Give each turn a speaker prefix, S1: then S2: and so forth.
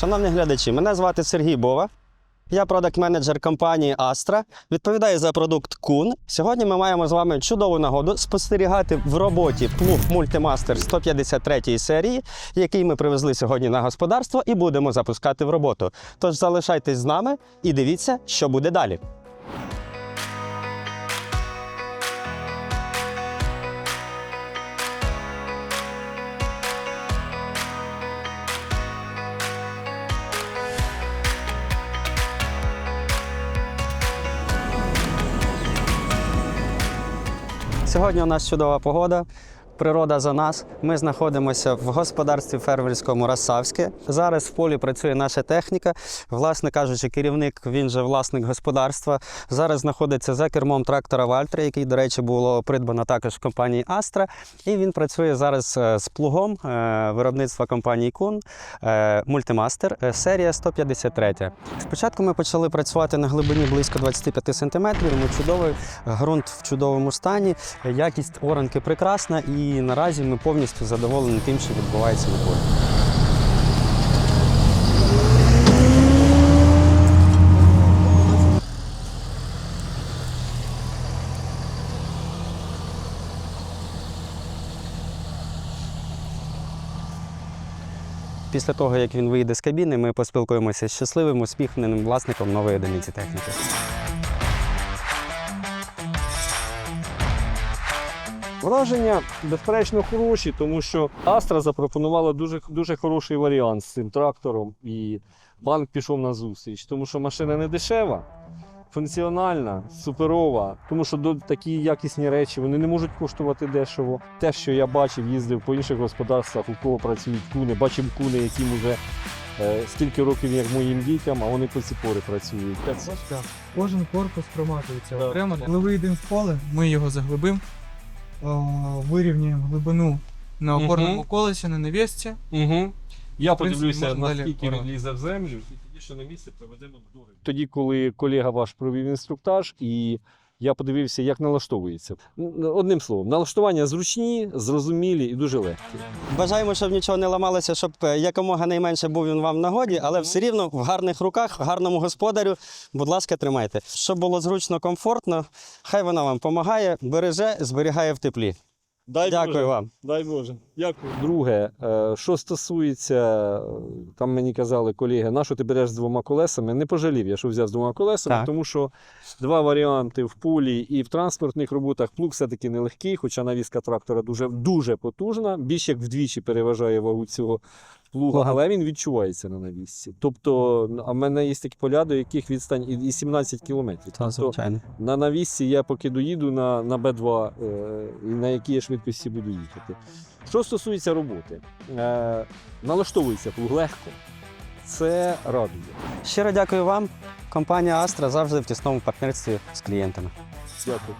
S1: Шановні глядачі, мене звати Сергій Бова. Я продакт-менеджер компанії Astra. Відповідаю за продукт Кун. Сьогодні ми маємо з вами чудову нагоду спостерігати в роботі плуг Multimaster 153 серії, який ми привезли сьогодні на господарство і будемо запускати в роботу. Тож залишайтесь з нами і дивіться, що буде далі. Сьогодні у нас чудова погода. Природа за нас. Ми знаходимося в господарстві фермерському Расавське. Зараз в полі працює наша техніка. Власне кажучи, керівник, він же власник господарства. Зараз знаходиться за кермом трактора Вальтра, який, до речі, було придбано також в компанії Астра. І він працює зараз е, з плугом е, виробництва компанії Кун е, Мультимастер, серія 153. Спочатку ми почали працювати на глибині близько 25 см. Тому чудовий ґрунт в чудовому стані, якість оранки прекрасна, і наразі ми повністю задоволені тим, що відбувається на полі. Після того, як він вийде з кабіни, ми поспілкуємося з щасливим, усміхненим власником нової одиниці техніки.
S2: Враження безперечно хороші, тому що Астра запропонувала дуже, дуже хороший варіант з цим трактором, і банк пішов на зустріч, тому що машина не дешева, функціональна, суперова, тому що до- такі якісні речі вони не можуть коштувати дешево. Те, що я бачив, їздив по інших господарствах, у кого працюють куни, бачив куни, яким вже е, стільки років, як моїм дітям, а вони по ці пори працюють.
S3: Кожен корпус проматується
S2: Так.
S3: окремо. Коли вийдемо в поле, ми його заглибимо, о, вирівняємо глибину на
S2: опорному
S3: опорному колесі, на навісці.
S2: Угу. Я
S3: принципі,
S2: подивлюся, наскільки він лізе в землю, і тоді що на місці приведемо до Тоді, коли колега ваш провів інструктаж, і я подивився, як налаштовується. Одним словом, налаштування зручні, зрозумілі і дуже легкі.
S1: Бажаємо, щоб нічого не ламалося, щоб е, якомога найменше був він вам в нагоді, але все рівно в гарних руках, гарному господарю. Будь ласка, тримайте. Щоб було зручно, комфортно, хай вона вам допомагає, береже, зберігає в теплі.
S2: Дай
S1: Дякую вам.
S2: Дай Боже. Дякую. Друге, е, що стосується, там мені казали колеги, на що ти береш з двома колесами? Не пожалів я, що взяв з двома колесами,
S1: Так.
S2: тому що два варіанти в полі і в транспортних роботах. Плуг все-таки нелегкий, хоча навіска трактора дуже, дуже потужна, більш як вдвічі переважає вагу цього плуга, але він відчувається на навісці. Тобто, а в мене є такі поля, до яких відстань і і 17 кілометрів.
S1: Та,
S2: Тобто,
S1: звичайно.
S2: на навісці я поки доїду на, на Б2, е, на якій я швидкості буду їхати. Що стосується роботи, е, налаштовується плуг легко. Це радує.
S1: Щиро дякую вам. Компанія Астра завжди в тісному партнерстві з клієнтами.
S2: Дякую.